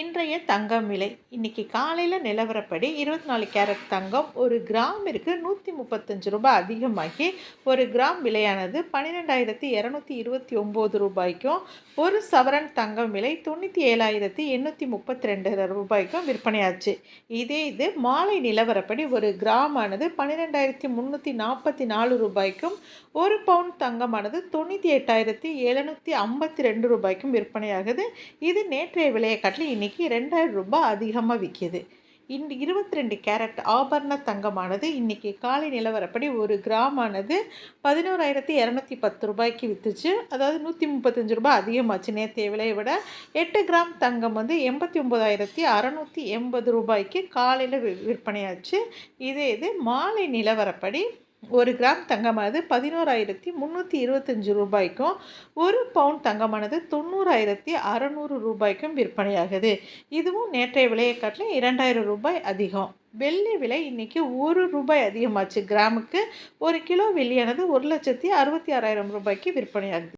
இன்றைய தங்கம் விலை. இன்னைக்கு காலையில் நிலவரப்படி இருபத்தி நாலு கேரட் தங்கம் ஒரு கிராமிற்கு நூற்றி முப்பத்தஞ்சு ரூபாய் அதிகமாகி ஒரு கிராம் விலையானது பன்னிரெண்டாயிரத்தி இரநூத்தி இருபத்தி ஒம்பது ரூபாய்க்கும் ஒரு சவரன் தங்கம் விலை தொண்ணூற்றி ஏழாயிரத்தி எண்ணூற்றி முப்பத்தி ரெண்டு ரூபாய்க்கும் விற்பனையாச்சு. இதே இது மாலை நிலவரப்படி ஒரு கிராமானது பன்னிரெண்டாயிரத்தி முந்நூற்றி நாற்பத்தி நாலு ரூபாய்க்கும் ஒரு பவுன் தங்கமானது தொண்ணூற்றி எட்டாயிரத்தி எழுநூற்றி ஐம்பத்தி ரெண்டு ரூபாய்க்கும் விற்பனையாகுது. இது நேற்றைய விலையை காட்டிலும் இன்றைக்கி ரெண்டாயிரம் ரூபாய் அதிகமாக விற்கிது இன் இருபத்தி ரெண்டு கேரட் ஆபரண தங்கமானது இன்றைக்கி காலை நிலவரப்படி ஒரு கிராமானது பதினோராயிரத்தி இரநூத்தி பத்து ரூபாய்க்கு விற்றுச்சு அதாவது நூற்றி முப்பத்தஞ்சு ரூபாய் அதிகமாச்சு. நேற்றைய விலையை விட எட்டு கிராம் தங்கம் வந்து எண்பத்தி ஒம்பதாயிரத்தி அறநூற்றி எண்பது ரூபாய்க்கு காலையில் விற்பனையாச்சு. இதே இது மாலை நிலவரப்படி ஒரு கிராம் தங்கமானது பதினோராயிரத்தி முந்நூற்றி இருபத்தஞ்சி ரூபாய்க்கும் ஒரு பவுண்ட் தங்கமானது தொண்ணூறாயிரத்தி அறநூறு ரூபாய்க்கும் விற்பனையாகுது. இதுவும் நேற்றைய விலையை காட்டிலும் இரண்டாயிரம் ரூபாய் அதிகம். வெள்ளி விலை இன்றைக்கி ஒரு ரூபாய் அதிகமாச்சு. கிராமுக்கு ஒரு கிலோ வெள்ளியானது ஒரு லட்சத்தி அறுபத்தி ஆறாயிரம் ரூபாய்க்கு விற்பனையாகுது.